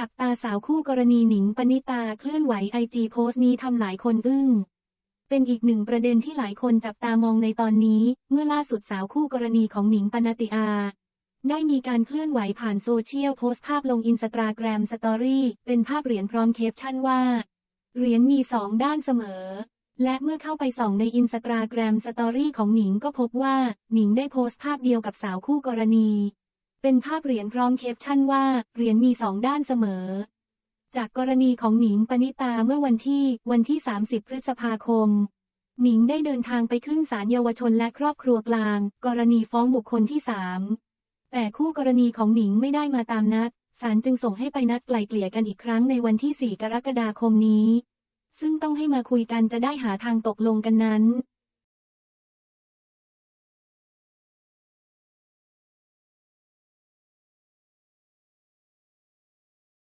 จับตาสาวคู่กรณีหนิงปณิตาเคลื่อนไหวไอจีโพสต์นี้ทำหลายคนอึ้ง เป็นอีกหนึ่งประเด็นที่หลายคนจับตามองในตอนนี้ เมื่อล่าสุดสาวคู่กรณีของหนิงปณิตาได้มีการเคลื่อนไหวผ่านโซเชียลโพสต์ภาพลงอินสตาแกรมสตอรี่เป็นภาพเหรียญพร้อมแคปชั่นว่า เหรียญมีสองด้านเสมอ และเมื่อเข้าไปส่องในอินสตาแกรมสตอรี่ของหนิงก็พบว่าหนิงได้โพสต์ภาพเดียวกับสาวคู่กรณี เป็นภาพเหรียญพร้อมแคปชั่นว่า เหรียญมีสองด้านเสมอ จากกรณีของหนิงปณิตาเมื่อวันที่วันที่ 30 พฤษภาคม หนิงได้เดินทางไปขึ้นศาลเยาวชนและครอบครัวกลาง กรณีฟ้องบุคคลที่สามแต่คู่กรณีของหนิงไม่ได้มาตามนัดศาลจึงส่งให้ไปนัดไกล่เกลี่ยกันอีกครั้งในวันที่ 4 กรกฎาคมนี้ ซึ่งต้องให้มาคุยกันจะได้หาทางตกลงกันนั้น